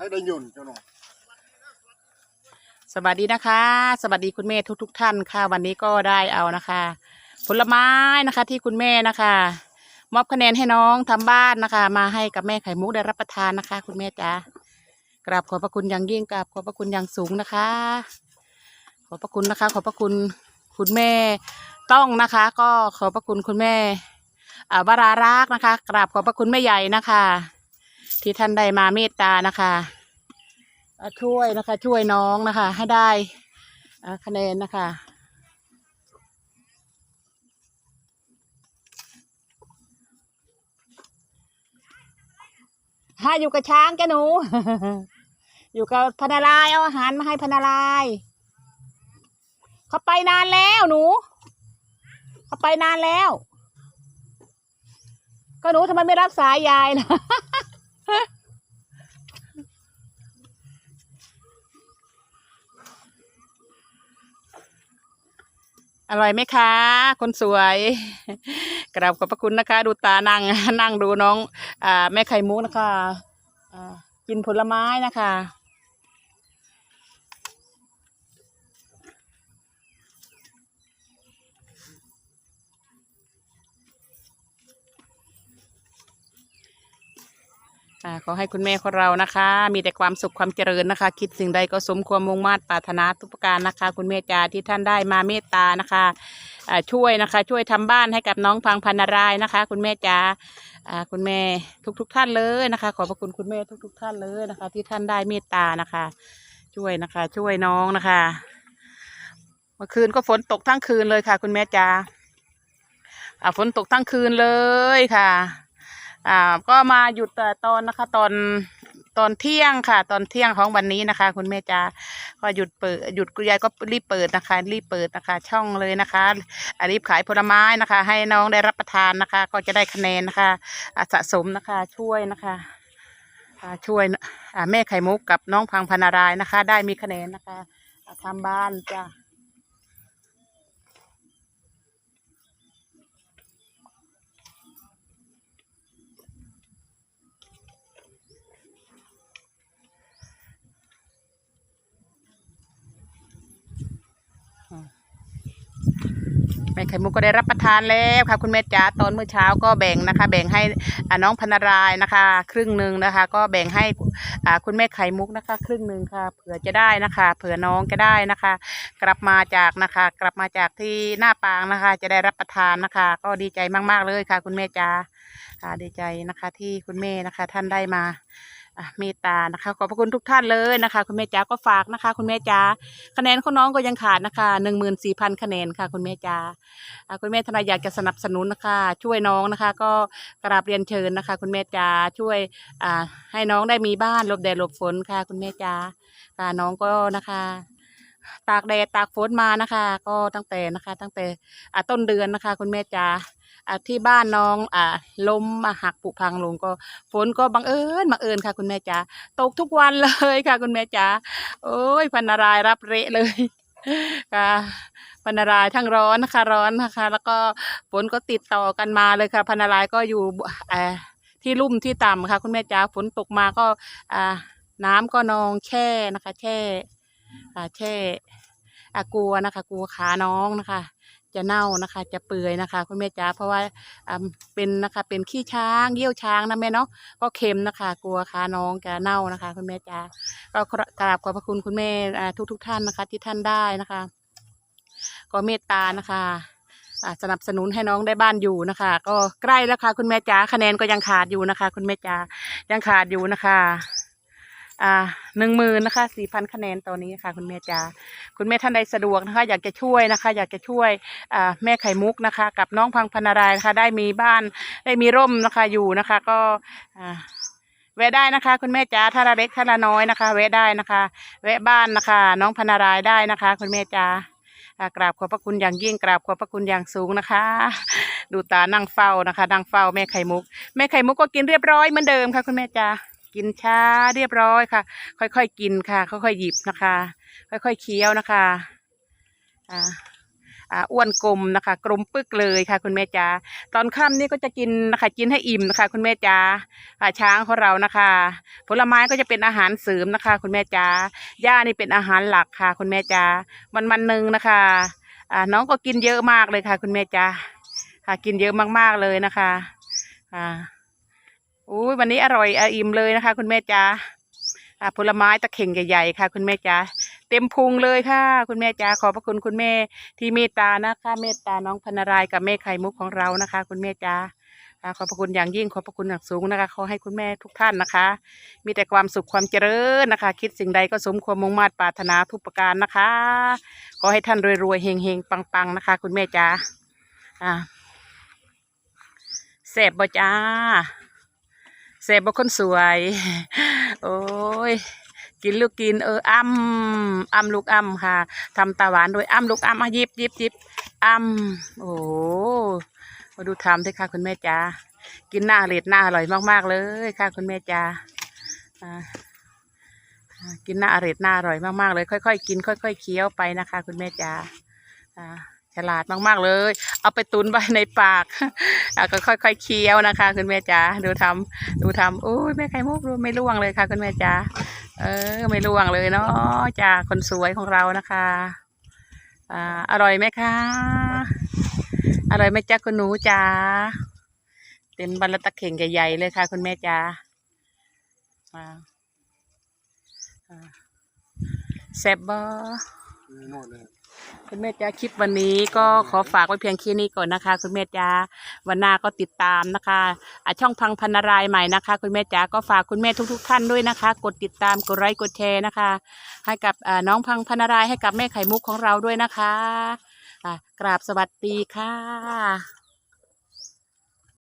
ให้ได้ยุ่นเจ้าหน่อยสวัสดีนะคะ สวัสดีคุณแม่ทุกทุกๆท่านค่ะ วันนี้ก็ได้เอานะคะ ผลไม้นะคะที่คุณแม่นะคะ มอบคะแนนให้น้องทำบ้านนะคะ มาให้กับแม่ไข่มุกได้รับประทานนะคะ คุณแม่จ๋ากราบขอบพระคุณอย่างยิ่งกราบขอบพระคุณอย่างสูงนะคะ ขอบพระคุณนะคะ ขอบพระคุณคุณแม่ต้องนะคะ ก็ขอบพระคุณคุณแม่อ่าวรารักษ์นะคะ กราบขอบพระคุณแม่ใหญ่นะคะ ที่ท่านได้มาเมตตานะคะช่วยนะคะ ช่วยน้องนะคะ ให้ได้คะแนนนะคะถ้าอยู่กับช้างแกหนู อยู่กับพนารายเอาอาหารมาให้พนาราย เขาไปนานแล้วหนู เขาไปนานแล้ว ก็หนูทำไมไม่รับสายยายนะ อร่อยไหมคะ คนสวย กราบขอบพระคุณนะคะ ดูตานั่งนั่งดูน้องอแม่ไข่มุกนะคะะกินผลไม้นะคะ ขอให้คุณแม่ของเรานะคะ มีแต่ความสุขความเจริญนะคะ คิดสิ่งใดก็สมความมุ่งมา่ปรารถนาทุกประการนะคะ คุณแม่จาที่ท่านได้มาเมตตานะคะช่วยนะคะ ช่วยทำบ้านให้กับน้องพังพันนารายนะคะ คุณแม่จาอ่าคุณแม่ทุกๆทท่านเลยนะคะ ขอบพระคุณคุณแม่ทุกๆท่านเลยนะคะ ที่ท่านได้เมตตานะคะ ช่วยนะคะ ช่วยน้องนะคะเมื่อคืนก็ฝนตกทั้งคืนเลยค่ะ คุณแม่จาอ่าฝนตกทั้งคืนเลยค่ะ อ่าก็มาหยุดแต่ตอนนะคะ ตอนตอนเที่ยงค่ะ ตอนเที่ยงของวันนี้นะคะ คุณแม่จาก็หยุดเปิดหยุดคุณยายก็รีบเปิดนะคะ รีบเปิดนะคะ ช่องเลยนะคะรีบขายผลไม้นะคะ ให้น้องได้รับประทานนะคะ ก็จะได้คะแนนนะคะสะสมนะคะช่วยนะคะช่วยแม่ไข่มุกกับน้องพังพนารายนะคะ ได้มีคะแนนนะคะอ่าทำบ้านจ้ะ แม่ไข่มุกก็ได้รับประทานแล้วค่ะ คุณแม่จ๋าตอนเมื่อเช้าก็แบ่งนะคะ แบ่งให้น้องพนารายนะคะ ครึ่งหนึ่งนะคะ ก็แบ่งให้คุณแม่ไข่มุกนะคะ ครึ่งหนึ่งค่ะ เผื่อจะได้นะคะ เผื่อน้องจะได้นะคะ กลับมาจากนะคะ กลับมาจากที่หน้าปางนะคะ จะได้รับประทานนะคะ ก็ดีใจมาก ๆเลยค่ะ คุณแม่จ๋าดีใจนะคะ ที่คุณแม่นะคะ ท่านได้มา เมตตานะคะ ขอบพระคุณทุกท่านเลยนะคะ คุณแม่จ๋าก็ฝากนะคะ คุณแม่จ๋าคะแนนของน้องก็ยังขาดนะคะหนึ่งหมื่นสี่พันคะแนนค่ะ คุณแม่จ๋าอ่าคุณแม่ทนายอยากจะสนับสนุนนะคะ ช่วยน้องนะคะ ก็กราบเรียนเชิญนะคะ คุณแม่จ๋าช่วยอ่าให้น้องได้มีบ้านหลบแดดหลบฝนค่ะ คุณแม่จ๋าค่ะน้องก็นะคะตากแดดตากฝนมานะคะ ก็ตั้งแต่นะคะ ตั้งแต่อ่าต้นเดือนนะคะ คุณแม่จ๋าอ่า ที่บ้านน้องอ่าล้มมาหักผุพังลงก็ฝนก็บังเอิญบังเอิญค่ะ คุณแม่จ๋าตกทุกวันเลยค่ะ คุณแม่จ๋าโอ้ยพันนารายรับเละเลยค่ะพันนารายทั้งร้อนนะคะร้อนนะคะ แล้วก็ฝนก็ติดต่อกันมาเลยค่ะพันนารายก็อยู่อ่อที่ลุ่มที่ต่ำค่ะ คุณแม่จ๋าฝนตกมาก็อ่าน้ำก็นองแช่นะคะ แช่อ่าแช่อ่ากลัวนะคะ กลัวขาน้องนะคะ จะเน่านะคะ จะเปื่อยนะคะคุณแม่จ๋าเพราะว่าอ่าเป็นนะคะเป็นขี้ช้างเยี่ยวช้างนะแม่เนาะก็เค็มนะคะ กลัวขาน้องจะเน่านะคะ คุณแม่จ๋าก็กราบขอบพระคุณคุณแม่ทุกทุกท่านนะคะ ที่ท่านได้นะคะ ก็เมตตานะคะสนับสนุนให้น้องได้บ้านอยู่นะคะ ก็ใกล้แล้วค่ะคุณแม่จ๋าคะแนนก็ยังขาดอยู่นะคะ คุณแม่จ๋ายังขาดอยู่นะคะ อ่าหนึ่งหมื่นนะคะสี่พันคะแนนตอนนี้ค่ะคุณแม่จ๋าคุณแม่ท่านใดสะดวกนะคะ อยากจะช่วยนะคะ อยากจะช่วยอ่าแม่ไข่มุกนะคะ กับน้องพังพนารายนะคะ ได้มีบ้านได้มีร่มนะคะอยู่นะคะ ก็อ่าแวะได้นะคะ คุณแม่จ๋าถ้าละเล็กถ้าละน้อยนะคะ แวะได้นะคะ แวะบ้านนะคะ น้องพนารายได้นะคะ คุณแม่จ๋าอ่ากราบขอบพระคุณอย่างยิ่งกราบขอบพระคุณอย่างสูงนะคะ ดูตานั่งเฝ้านะคะนั่งเฝ้าแม่ไข่มุก แม่ไข่มุกก็กินเรียบร้อยเหมือนเดิมค่ะ คุณแม่จ้า กินช้าเรียบร้อยค่ะ ค่อยๆกินค่ะ ค่อยๆหยิบนะคะ ค่อยๆเคี้ยวนะคะอ่าอ้วนกลมนะคะ กลมปึกเลยค่ะ คุณแม่จ๋าตอนค่ำนี่ก็จะกินนะคะกินให้อิ่มนะคะ คุณแม่จ๋าช้างของเรานะคะ ผลไม้ก็จะเป็นอาหารเสริมนะคะ คุณแม่จ๋าหญ้านี่เป็นอาหารหลักค่ะ คุณแม่จ๋าวันวันๆหนึ่งนะคะน้องก็กินเยอะมากเลยค่ะ คุณแม่จ๋ากินเยอะมากๆเลยนะคะ อ่า อุ้ยวันนี้อร่อยออิ่มเลยนะคะ คุณแม่จ๋าผลไม้ตะเข่งใหญ่ๆค่ะ คุณแม่จ๋าเต็มพุงเลยค่ะ คุณแม่จ๋าขอบพระคุณคุณแม่ที่เมตตานะคะเมตตาน้องพนรายกับแม่ไข่มุกของเรานะคะ คุณแม่จ๋าอ่าขอบพระคุณอย่างยิ่งขอบพระคุณอย่างสูงนะคะขอให้คุณแม่ทุกท่านนะคะ มีแต่ความสุขความเจริญนะคะ คิดสิ่งใดก็สมความมุ่งมา่ปรารถนาทุกประการนะคะ ขอให้ท่านรวยๆเฮงๆปังๆนะคะ คุณแม่จ๋าอ่าแสบบ่จ้า แสบบ่คนสวย โอ้ย กินลูกกินเอออ้ำอ้ำลูกอ้ำค่ะทำตาหวานโดยอ้ำลูกอ้ำอะหยิบหยิบหยิบอ้ำโอ้โหมาดูทำด้วยค่ะคุณแม่จ๋ากินหน้าเล็ดหน้าอร่อยมากๆเลยค่ะคุณแม่จ๋าอ่ากินหน้าอร่อยหน้าอร่อยมากๆเลย ค่อยๆกิน ค่อย ๆ เคี้ยวไปนะคะ คุณแม่จ๋าอ่า ลาดมากๆเลย เอาไปตุนไว้ในปากอ่าก็ค่อยๆเคี้ยวนะคะ คุณแม่จ๋าดูทำดูทำโอ้ยแม่ไข่มุกดูไม่ร่วงเลยค่ะ คุณแม่จ๋าเออ ไม่ล่วงเลยเนาะจากคนสวยของเรานะคะอ่าอร่อยไหมคะอร่อยไหมจ๊ะคุณหนูจ๋าเต็มบัลลตะเข่งใหญ่ๆเลยค่ะ คุณแม่จ๋าอ่าแซ่บบ่ คุณแม่จ้าคลิปวันนี้ก็ขอฝากไว้เพียงแค่นี้ก่อนนะคะ คุณแม่จ้าวันหน้าก็ติดตามนะคะอะช่องพังพันารายใหม่นะคะ คุณแม่จ้าก็ฝากคุณแม่ทุก ๆ ท่านด้วยนะคะ กดติดตามกดไลค์กดแชร์นะคะ ให้กับอ่าน้องพังพันารายให้กับแม่ไข่มุกของเราด้วยนะคะะกราบสวัสดีค่ะ